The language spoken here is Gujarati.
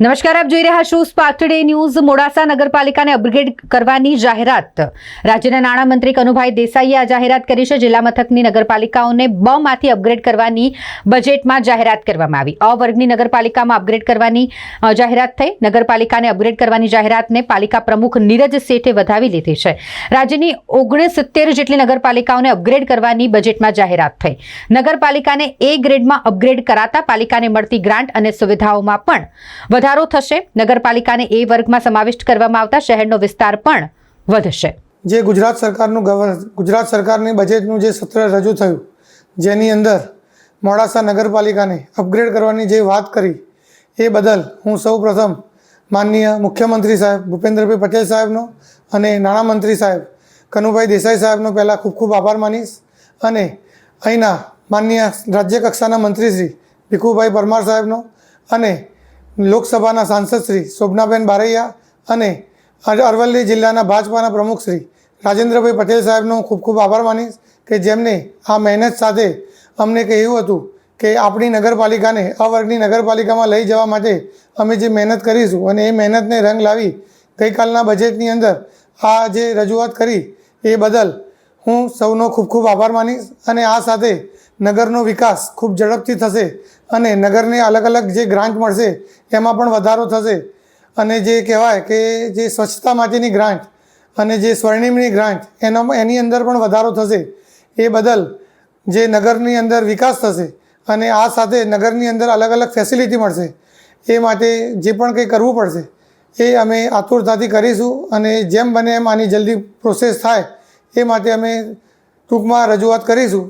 નમસ્કાર, આપ જોઈ રહ્યા છો સ્પાર્ક ટુડે ન્યૂઝ મોડાસા નગરપાલિકાને અપગ્રેડ કરવાની જાહેરાત. રાજ્યના નાણામંત્રી કનુભાઈ દેસાઈએ આ જાહેરાત કરી છે. જિલ્લા મથકની નગરપાલિકાઓને બ માંથી અપગ્રેડ કરવાની બજેટમાં જાહેરાત કરવામાં આવી. અ વર્ગની નગરપાલિકામાં અપગ્રેડ કરવાની જાહેરાત થઈ. નગરપાલિકાને અપગ્રેડ કરવાની જાહેરાતને પાલિકા પ્રમુખ નીરજ શેઠે વધાવી લીધી છે. રાજ્યની ઓગણસિત્તેર જેટલી નગરપાલિકાઓને અપગ્રેડ કરવાની બજેટમાં જાહેરાત થઈ. નગરપાલિકાને એ ગ્રેડમાં અપગ્રેડ કરાતા પાલિકાને મળતી ગ્રાન્ટ અને સુવિધાઓમાં પણ વધારો થશે. નગરપાલિકાને એ વર્ગમાં સમાવિષ્ટ કરવામાં આવતા શહેરનો વિસ્તાર પણ વધશે. જે ગુજરાત સરકારનું ગવર્ન, ગુજરાત સરકારની બજેટનું જે સત્ર રજૂ થયું, જેની અંદર મોડાસા નગરપાલિકાને અપગ્રેડ કરવાની જે વાત કરી, એ બદલ હું સૌ પ્રથમ માનનીય મુખ્યમંત્રી સાહેબ ભૂપેન્દ્રભાઈ પટેલ સાહેબનો અને નાણામંત્રી સાહેબ કનુભાઈ દેસાઈ સાહેબનો પહેલાં ખૂબ ખૂબ આભાર માનીશ અને અહીંના માનનીય રાજ્ય કક્ષાના મંત્રી શ્રી ભીખુભાઈ પરમાર સાહેબનો અને લોકસભાના સાંસદ શ્રી શોભનાબેન બારૈયા અને અરવલ્લી જિલ્લાના ભાજપાના પ્રમુખ શ્રી રાજેન્દ્રભાઈ પટેલ સાહેબનો ખૂબ ખૂબ આભાર માનીશ કે જેમને આ મહેનત સાથે અમને કહ્યું હતું કે આપણી નગરપાલિકાને આ વર્ગની નગરપાલિકામાં લઈ જવા માટે અમે જે મહેનત કરીશું અને એ મહેનતને રંગ લાવી ગઈકાલના બજેટની અંદર આ જે રજૂઆત કરી એ બદલ હું સૌનો ખૂબ ખૂબ આભાર માનીશ અને આ સાથે નગરનો વિકાસ ખૂબ ઝડપથી થશે અને નગરને અલગ અલગ જે ગ્રાન્ટ મળશે એમાં પણ વધારો થશે. અને જે કહેવાય કે જે સ્વચ્છતા માટેની ગ્રાન્ટ અને જે સ્વર્ણિમની ગ્રાન્ટ એનો એની અંદર પણ વધારો થશે. એ બદલ જે નગરની અંદર વિકાસ થશે અને આ સાથે નગરની અંદર અલગ અલગ ફેસિલિટી મળશે એ માટે જે પણ કંઈ કરવું પડશે એ અમે આતુરતાથી કરીશું અને જેમ બને એમ આની જલ્દી પ્રોસેસ થાય એ માટે અમે ટૂંકમાં રજૂઆત કરીશું.